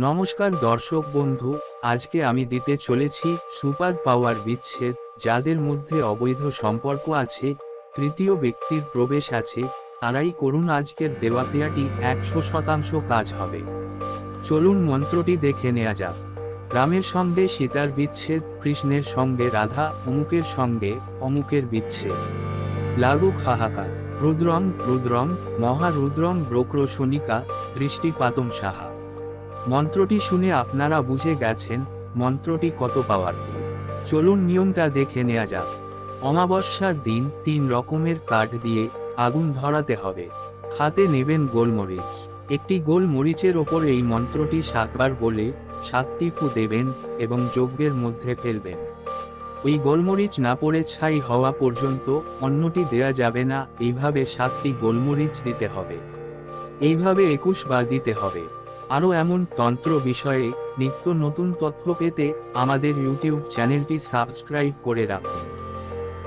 নমস্কার দর্শক বন্ধু, আজকে আমি দিতে চলেছি সুপার পাওয়ার বিচ্ছেদ, যাদের মধ্যে অবৈধ সম্পর্ক আছে, তৃতীয় ব্যক্তির প্রবেশ আছে, তারাই করুন আজকের দেওয়াক্রিয়াটি একশো শতাংশ কাজ হবে। চলুন মন্ত্রটি দেখে নেওয়া যাক। রামের সঙ্গে সীতার বিচ্ছেদ, কৃষ্ণের সঙ্গে রাধা, অমুকের সঙ্গে অমুকের বিচ্ছেদ। লাগুক হাহাকার। রুদ্রং রুদ্রং মহারুদ্রং ব্রক্র শনিকা দৃষ্টিপাতম সাহা। মন্ত্রটি শুনে আপনারা বুঝে গেছেন, মন্ত্রটি কত পাওয়ার। চলুন নিয়মটা দেখে নেওয়া যাক। অমাবস্যার দিন তিন রকমের কাঠ দিয়ে আগুন ধরাতে হবে। হাতে নেবেন গোলমরিচ। একটি গোল মরিচের ওপর এই মন্ত্রটি সাতবার বলে সাতটি ফু দেবেন এবং যজ্ঞের মধ্যে ফেলবেন। ওই গোলমরিচ না পড়ে ছাই হওয়া পর্যন্ত অন্যটি দেয়া যাবে না, এইভাবে সাতটি গোলমরিচ দিতে হবে। এইভাবে একুশ বার দিতে হবে। আরও এমন তন্ত্র বিষয়ে নিত্য নতুন তথ্য পেতে আমাদের ইউটিউব চ্যানেলটি সাবস্ক্রাইব করে রাখুন।